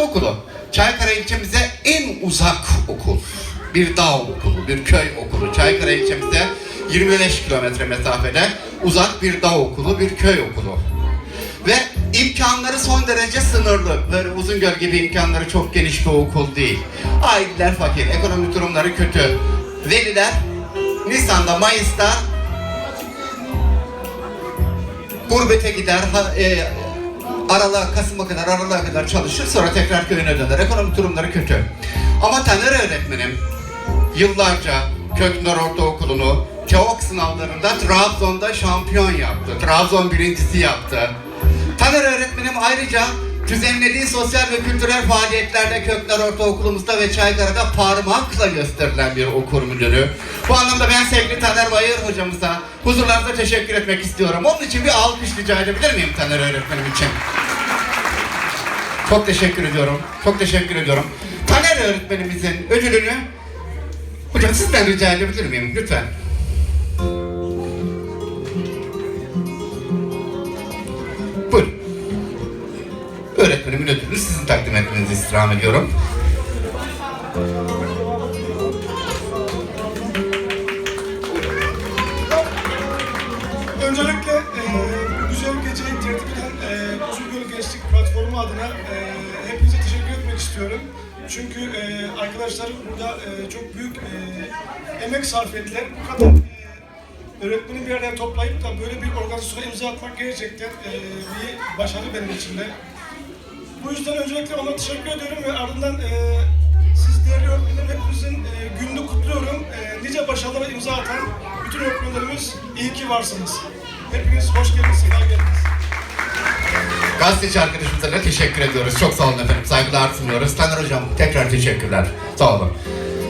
Ortaokulu. Çaykara ilçemize en uzak okul. Bir dağ okulu, bir köy okulu. Çaykara ilçemize 25 kilometre mesafede uzak bir dağ okulu, bir köy okulu. Ve imkanları son derece sınırlı. Böyle Uzungöl gibi imkanları çok geniş bir okul değil. Aileler fakir, ekonomik durumları kötü. Veliler Nisan'da, Mayıs'ta gurbete gider, ha, e, Aralığa, Kasım'a kadar, Aralığa kadar çalışır, sonra tekrar köyüne döner. Ekonomik durumları kötü. Ama Taner öğretmenim yıllarca Köknar Ortaokulu'nu TEOK sınavlarında Trabzon'da şampiyon yaptı. Trabzon birincisi yaptı. Taner öğretmenim ayrıca düzenlediği sosyal ve kültürel faaliyetlerde Köknar Ortaokulumuzda ve Çaykara'da parmakla gösterilen bir okur müdürü. Bu anlamda ben sevgili Taner Bayır hocamıza huzurlarınızda teşekkür etmek istiyorum. Onun için bir alkış rica edebilir miyim Taner öğretmenim için? Çok teşekkür ediyorum. Çok teşekkür ediyorum. Taner öğretmenimizin ödülünü hocam sizden rica edebilir miyim? Lütfen. Buyurun. Öğretmenimin ödülünü sizin takdim etmenizi istirham ediyorum. Platformu adına e, hepinize teşekkür etmek istiyorum. Çünkü e, arkadaşlar burada e, çok büyük e, emek sarf ettiler. Bu kadar e, öğretmeni bir araya toplayıp da böyle bir organizasyona imza atmak gerçekten e, bir başarı benim için de. Bu yüzden öncelikle ona teşekkür ediyorum ve ardından e, siz değerli öğretmenlerim hepinizin e, gününü kutluyorum. E, nice başarılara imza atan bütün öğretmenlerimiz iyi ki varsınız. Hepiniz hoş geldiniz, sefa geldiniz. Gazeteci arkadaşımıza da teşekkür ediyoruz. Çok sağ olun efendim. Saygılar sunuyoruz. Taner hocam tekrar teşekkürler. Sağ olun.